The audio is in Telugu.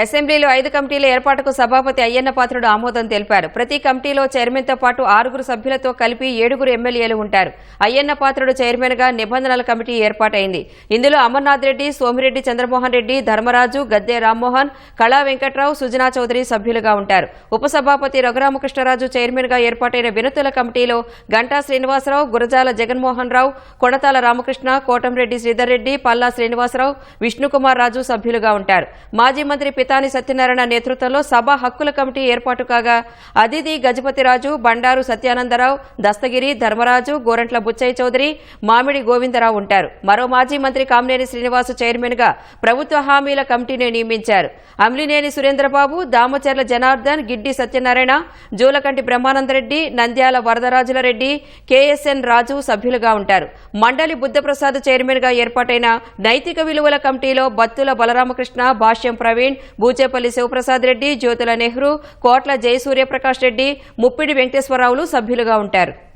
అసెంబ్లీలో ఐదు కమిటీల ఏర్పాటుకు సభాపతి అయ్యన్న పాత్రుడు ఆమోదం తెలిపారు. ప్రతి కమిటీలో చైర్మన్తో పాటు ఆరుగురు సభ్యులతో కలిపి ఏడుగురు ఎమ్మెల్యేలు ఉంటారు. అయ్యన్న పాత్రుడు చైర్మన్గా నిబంధనల కమిటీ ఏర్పాటైంది. ఇందులో అమర్నాథ్ రెడ్డి సోమిరెడ్డి చంద్రమోహన్ రెడ్డి ధర్మరాజు గద్దె రామ్మోహన్ కళా వెంకట్రావు సుజనా చౌదరి సభ్యులుగా ఉంటారు. ఉపసభాపతి రఘురామకృష్ణరాజు చైర్మన్గా ఏర్పాటైన వినతుల కమిటీలో గంటా శ్రీనివాసరావు గురజాల జగన్మోహన్ రావు కొడతాల రామకృష్ణ కోటంరెడ్డి శ్రీధర్ రెడ్డి పల్లా శ్రీనివాసరావు విష్ణుకుమార్ రాజు సభ్యులుగా ఉంటారు. మాజీ మంత్రి పితాని సత్యనారాయణ నేతృత్వంలో సభ హక్కుల కమిటీ ఏర్పాటు కాగా అదితి గజపతిరాజు బండారు సత్యానందరావు దస్తగిరి ధర్మరాజు గోరంట్ల బుచ్చయ్య చౌదరి మామిడి గోవిందరావు ఉంటారు. మరో మాజీ మంత్రి కామినేని శ్రీనివాస్ చైర్మన్గా ప్రభుత్వ హామీల కమిటీని నియమించారు. అమ్లినేని సురేంద్రబాబు దామచర్ల జనార్దన్ గిడ్డి సత్యనారాయణ జూలకంటి బ్రహ్మానందరెడ్డి నంద్యాల వరదరాజుల రెడ్డి కేఎస్ఎన్ రాజు సభ్యులుగా ఉంటారు. మండలి బుద్ధప్రసాద్ చైర్మన్గా ఏర్పాటైన నైతిక విలువల కమిటీలో బత్తుల బలరామకృష్ణ భాష్యం ప్రవీణ్ బూచేపల్లి శివప్రసాద్ రెడ్డి జ్యోతుల నెహ్రూ కోట్ల జయసూర్యప్రకాష్ రెడ్డి ముప్పిడి వెంకటేశ్వరరావులు సభ్యులుగా ఉంటారు.